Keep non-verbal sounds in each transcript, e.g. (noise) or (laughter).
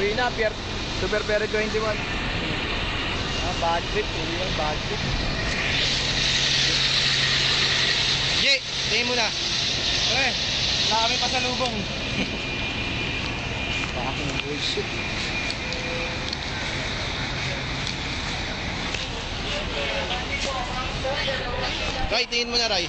Uwi na, Pier. Super Pere 21. Ah, bad trip. Uwi yan, bad trip. Jay, tingin mo na. Pre, wala kami pasalubong. Bakit (laughs) ng bullshit? Ray, tingin mo na, Ray.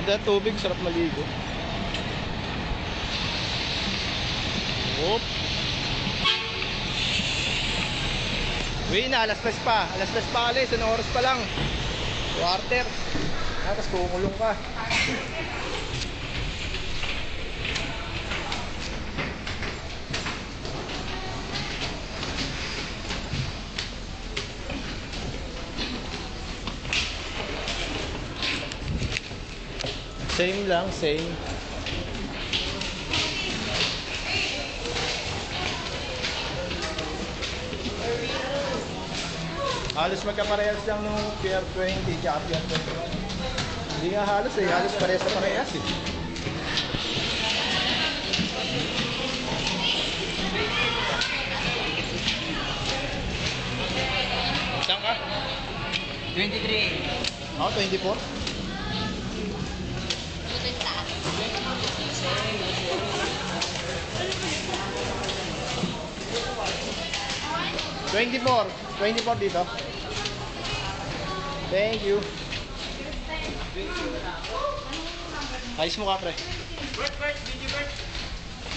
Ganda ng tubig, sarap maligo. Whoop. Uwi na, alas 3 pa. Alas 3 pa alis, anong oras pa lang? Quarter. Ah, tapos kukulong ka. Same lang, same. Halos magkaparehas lang nung Pier 20 tsaka Pier 21. Hindi nga halos eh, halos parehas na parehas eh. Saan ka? 23. Ako, 24. Twenty-four. Twenty-four dito. Thank you. Ayos mo ka, pre. Bert, Bert, video Bert.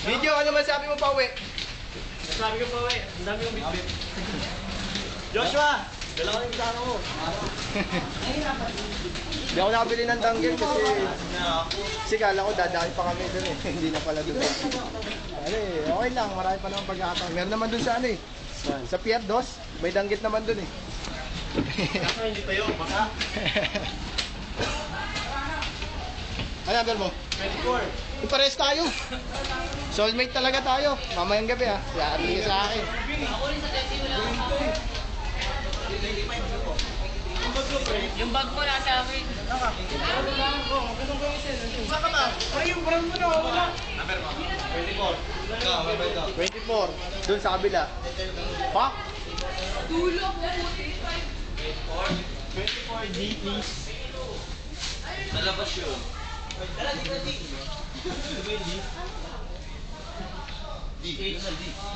Video, ano masabi mo pa uwi? Sabi ko pa, we, ang dami yung bitbit. (laughs) Joshua! Dala ko yung kasama mo. (laughs) Hindi ako nakabili ng danggel kasi (laughs) kasi kala ko dadaan pa kami doon eh. Hindi na pala doon. Ano eh, okay lang. Marami pa naman pagkakataon. Meron naman doon sa ano eh. Sa Pier 2, may danggit naman doon eh. Kaso hindi pa yun, baka. ano number mo? 24. Ipares tayo. Soulmate talaga tayo. Mamayang gabi ah. Yari ka sa akin. Yung bag mo nasa akin. Saka ba? Ay, yung brand mo na, wala. Number mo? 24. Ikaw, ito. 24. Doon sa kabila. Pak! 24 D, please. Nalabas yun.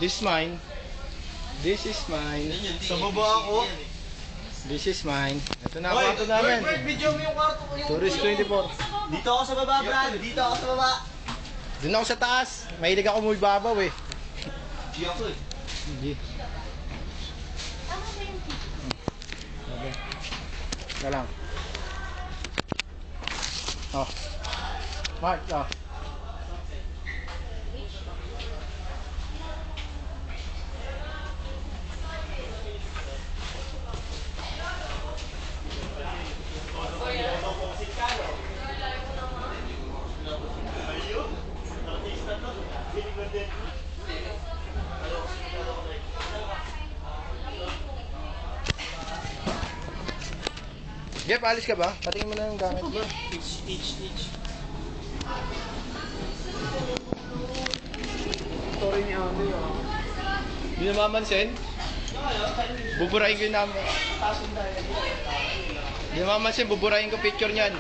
This is mine. This is mine. Sa baba ako. This is mine. Ito na kwarto namin. video mo yung kwarto ko. Tourist 24. Dito ako sa baba, Brad. Dito ako sa baba. Doon ako sa taas. Mahilig ako mulbabaw eh. Di ako eh. Hindi. Ika lang. Oh. Mark, oh. Jeff, alis ka ba? Patingin mo na yung gamit mo. Each, each, each. Story ni Andy, oh. Hindi na mamansin? Buburahin ko yung namin. Hindi na mamansin, buburahin ko picture niyan.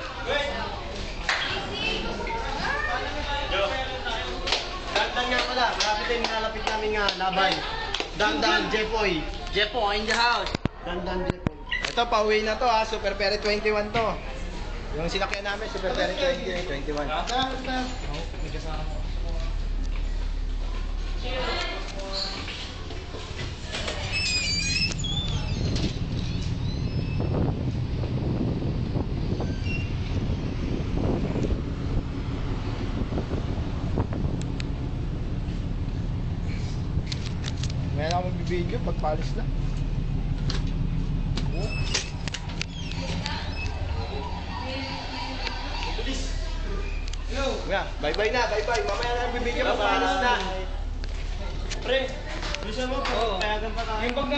Dandan nga pala. Malapit tayo nilalapit namin nga laban. Dandan, Jepoy. Jepo, in the house. Dandan, Jepoy. Ito, pauwi na to ha. Super Ferry 21 to. Yung sinakyan namin, Super Ferry 20, 21. Ngayon ako magbibideo pagpalis na. Kuya, bye-bye na, bye-bye. Mamaya na bibigyan pag palis na. Pre, bilisan mo. Payagan pa tayo. Yung bag na